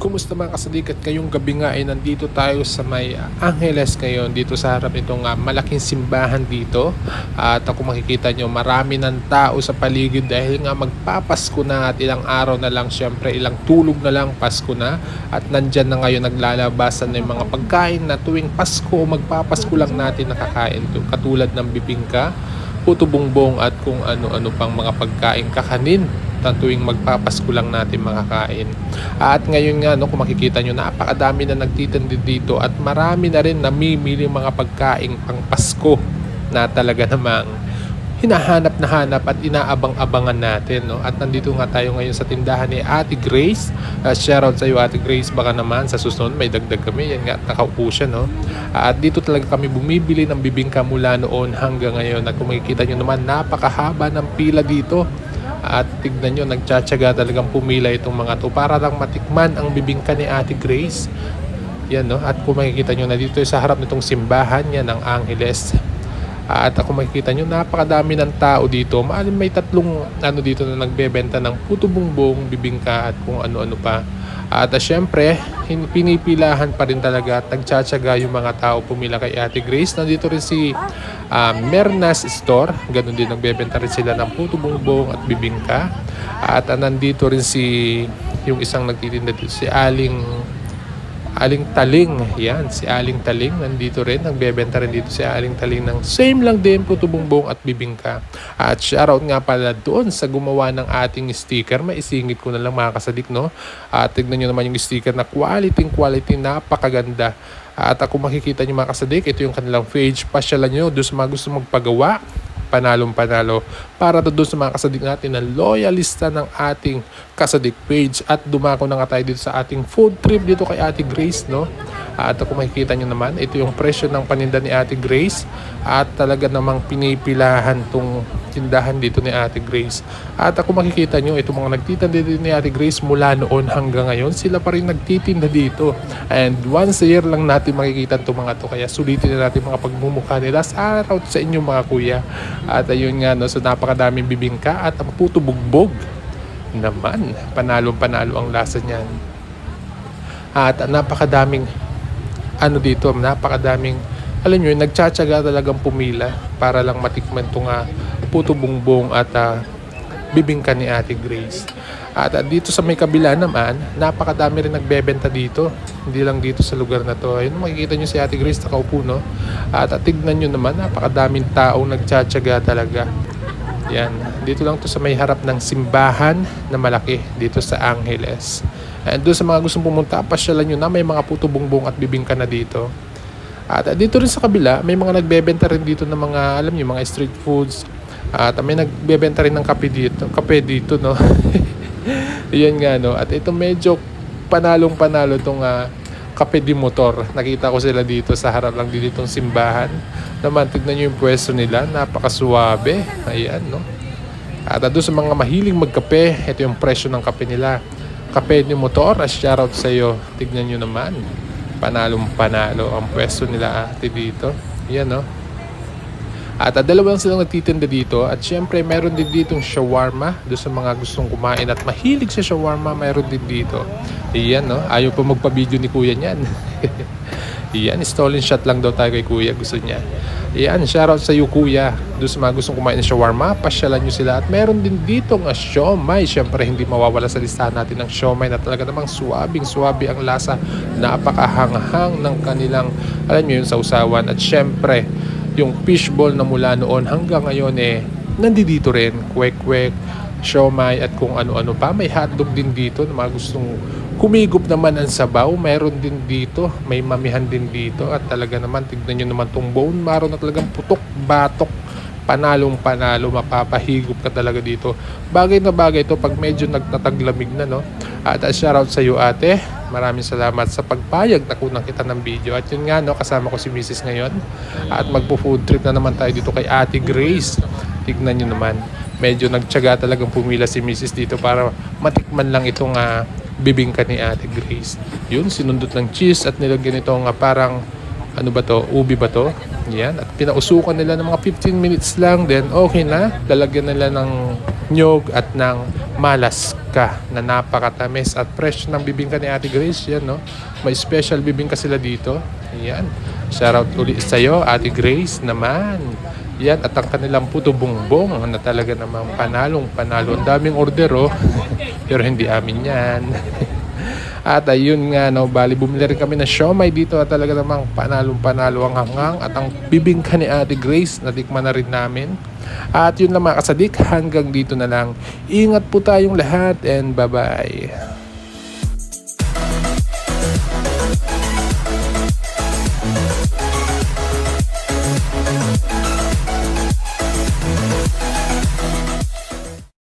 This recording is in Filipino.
Kumusta mga kasalikat kayong gabi nga ay nandito tayo sa may ah, Angeles ngayon dito sa harap nitong ah, malaking simbahan dito. At ako makikita nyo marami ng tao sa paligid dahil nga magpapasko na at ilang araw na lang syempre ilang tulog na lang Pasko na. At nandyan na ngayon naglalabasan ng mga pagkain na tuwing Pasko magpapasko lang natin nakakain to. Katulad ng bibingka puto bongbong at kung ano-ano pang mga pagkain kakanin na tuwing magpapasko lang natin makakain. At ngayon nga, no, kung makikita nyo, napakadami na nagtitindi dito at marami na rin namimili mga pagkain pang Pasko na talaga namang hinahanap na hanap at inaabang-abangan natin. No? At nandito nga tayo ngayon sa tindahan ni Ate Grace. Uh, shoutout sa iyo Ate Grace. Baka naman sa susunod may dagdag kami. Yan nga, nakaupo siya. No? at dito talaga kami bumibili ng bibingka mula noon hanggang ngayon. At kung makikita nyo naman, napakahaba ng pila dito. At tignan nyo, nagtsatsaga talagang pumila itong mga to para lang matikman ang bibingka ni Ate Grace. Yan no, at kung makikita nyo na dito sa harap nitong simbahan yan ng Angeles. At kung makikita nyo, napakadami ng tao dito. Maalim may tatlong ano dito na nagbebenta ng puto bumbong, bibingka at kung ano-ano pa. At uh, syempre, pinipilahan pa rin talaga at nagtsatsaga yung mga tao pumila kay Ate Grace. Nandito rin si uh, Mernas Store. Ganon din nagbebenta rin sila ng puto bumbong at bibingka. At uh, nandito rin si yung isang nagtitinda dito, si Aling Aling Taling, yan, si Aling Taling nandito rin, nagbebenta rin dito si Aling Taling ng same lang din, puto bumbong at bibingka. At shoutout nga pala doon sa gumawa ng ating sticker, maisingit ko na lang mga kasadik, no? At tignan nyo naman yung sticker na quality, quality, napakaganda. At ako makikita nyo mga kasadik, ito yung kanilang page, pasyalan nyo doon sa mga gusto magpagawa, panalong panalo para doon sa mga kasadik natin na loyalista ng ating kasadik page at dumako na nga tayo dito sa ating food trip dito kay Ate Grace no? At kung makikita nyo naman ito yung presyo ng paninda ni Ate Grace at talaga namang pinipilahan tong tindahan dito ni Ate Grace. At kung makikita nyo ito mga nagtitinda dito ni Ate Grace mula noon hanggang ngayon sila pa rin nagtitinda dito. And once a year lang natin makikita itong mga to kaya sulitin na natin mga pagmumukha nila sa araw sa inyo mga kuya. At ayun nga no so napakadaming bibingka at ang puto bugbog naman panalong panalo ang lasa niyan at napakadaming ano dito napakadaming alam nyo nagtsatsaga talagang pumila para lang matikman itong uh, puto bumbong at uh, bibingka ni Ate Grace. At uh, dito sa may kabila naman, napakadami rin nagbebenta dito. Hindi lang dito sa lugar na to. Ayun, makikita nyo si Ate Grace nakaupo, no? At uh, tignan nyo naman, napakadaming taong nagtsatsaga talaga. Yan. Dito lang to sa may harap ng simbahan na malaki dito sa Angeles. And doon sa mga gustong pumunta, pasyalan nyo na may mga puto bumbong at bibingka na dito. At dito rin sa kabila, may mga nagbebenta rin dito ng mga, alam niyo, mga street foods. At may nagbebenta rin ng kape dito. Kape dito, no? Yan nga, no? At ito medyo panalong panalo itong uh, kape di motor. Nakita ko sila dito sa harap lang dito itong simbahan. Naman, tignan nyo yung pwesto nila. Napakasuwabe. Ayan, no? At doon sa mga mahiling magkape, ito yung presyo ng kape nila. Kape ni motor, a shoutout sa iyo. Tignan nyo naman panalong panalo ang pwesto nila ate dito. Yan no. At uh, dalawa lang silang nagtitinda dito at syempre meron din ditong shawarma do sa mga gustong kumain at mahilig sa shawarma meron din dito. Iyan no, ayaw pa magpa-video ni kuya niyan. Iyan, stolen shot lang daw tayo kay kuya gusto niya. Iyan, shoutout sa iyo kuya. Do sa mga gustong kumain ng shawarma, pasyalan nyo sila. At meron din dito ng siomay. Syempre hindi mawawala sa listahan natin ng siomay na talaga namang suwabing suwabi ang lasa. Napakahanghang ng kanilang, alam nyo yun, sausawan. At syempre, yung fishball na mula noon hanggang ngayon eh, nandito rin. Kwek-kwek, siomay at kung ano-ano pa. May hotdog din dito na mga gustong kumigop naman ang sabaw. Meron din dito. May mamihan din dito. At talaga naman, tignan nyo naman tong bone marrow na talagang putok, batok. Panalong panalo, mapapahigop ka talaga dito. Bagay na bagay to pag medyo nagtataglamig na, no? At uh, shoutout sa iyo ate. Maraming salamat sa pagpayag na kunang kita ng video. At yun nga, no, kasama ko si Mrs. ngayon. At magpo-food trip na naman tayo dito kay Ate Grace. Tignan nyo naman. Medyo nagtyaga talagang pumila si Mrs. dito para matikman lang itong uh, bibingka ni Ate Grace. Yun, sinundot ng cheese at nilagyan itong uh, parang ano ba to, ubi ba to? Yan. At pinausukan nila ng mga 15 minutes lang. Then okay na. Lalagyan nila ng nyog at ng malaska na napakatamis at fresh ng bibingka ni Ate Grace yan no? May special bibingka sila dito. Yan shoutout ulit sa iyo Ate Grace naman. Yan at ang kanilang puto bongbong na talaga namang panalong panalo ang daming order oh. Pero hindi amin yan At ayun nga, no, bali bumili rin kami ng siomay dito at talaga namang panalong panalo ang hangang at ang bibingka ni Ate Grace, natikman na rin namin. At yun lang mga kasadik, hanggang dito na lang. Ingat po tayong lahat and bye-bye.